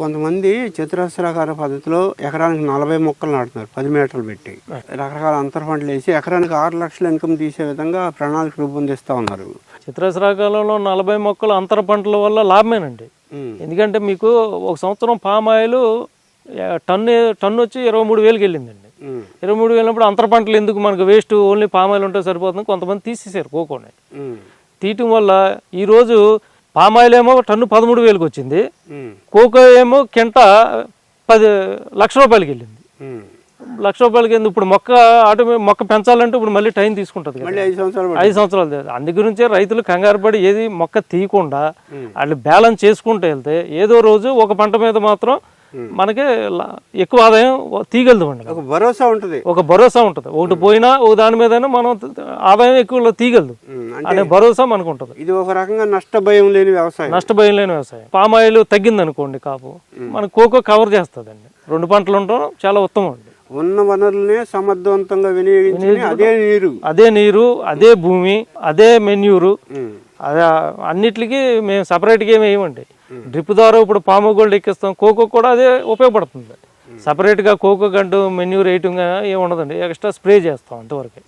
కొంతమంది చతురస్రాకార పద్ధతిలో ఎకరానికి నలభై మొక్కలు నాటుతున్నారు పది మీటర్లు పెట్టి రకరకాల అంతర పంటలు వేసి ఎకరానికి ఆరు లక్షల ఇన్కమ్ తీసే విధంగా ప్రణాళిక రూపొందిస్తూ ఉన్నారు చిత్రశ్రాకాలంలో నలభై మొక్కలు అంతర పంటల వల్ల లాభమేనండి. ఎందుకంటే మీకు ఒక సంవత్సరం పామ్ ఆయిల్ టన్ను టన్ను వచ్చి ఇరవై మూడు వేలకి వెళ్ళిందండి. ఇరవై మూడు వెళ్ళినప్పుడు అంతర పంటలు ఎందుకు మనకు వేస్ట్ ఓన్లీ పామ్ ఆయిల్ ఉంటే సరిపోతుంది కొంతమంది తీసేసారు కోకోని. తీయటం వల్ల ఈరోజు పామ్ ఆయిల్ ఏమో టన్ను పదమూడు వేలకు వచ్చింది. కోకో ఏమో కింట పది లక్ష రూపాయలకి వెళ్ళింది. లక్ష రూపాయలకి ఇప్పుడు మొక్క ఆటోమే మొక్క పెంచాలంటే ఇప్పుడు మళ్ళీ టైం తీసుకుంటుంది ఐదు సంవత్సరాలు. అందు గురించే రైతులు కంగారు పడి ఏది మొక్క తీయకుండా వాళ్ళు బ్యాలెన్స్ చేసుకుంటూ వెళ్తే ఏదో రోజు ఒక పంట మీద మాత్రం మనకి ఎక్కువ ఆదాయం తీయగలుగుతామండి. ఒక భరోసా ఉంటుంది. ఒక భరోసా ఉంటుంది. ఒకటి పోయినా ఒక దాని మీదైనా మనం ఆదాయం ఎక్కువ తీయగలదు అంటే భరోసా మనకు ఉంటుంది ఇది ఒక రకంగా నష్ట భయం లేని వ్యవసాయం. నష్టభయం లేని వ్యవసాయం. పామ్ ఆయిల్ తగ్గింది అనుకోండి కాపు మన కోకో కవర్ చేస్తుందండి. రెండు పంటలు ఉండడం చాలా ఉత్తమం అండి ఉన్న వనరులనే సమర్థవంతంగా వినియోగించుకుని అదే నీరు. అదే నీరు అదే భూమి అదే మెన్యూరు. అదే అన్నిటికీ మేము సపరేట్గా ఏమి వేయమండి. డ్రిప్ ద్వారా ఇప్పుడు పాము గోల్డ్ ఎక్కిస్తాం కోకో కూడా అదే ఉపయోగపడుతుంది. సపరేట్గా కోకో గంటు మెన్యూర్ వేయటం ఏమి ఉండదండి. ఎక్స్ట్రా స్ప్రే చేస్తాం అంతవరకు.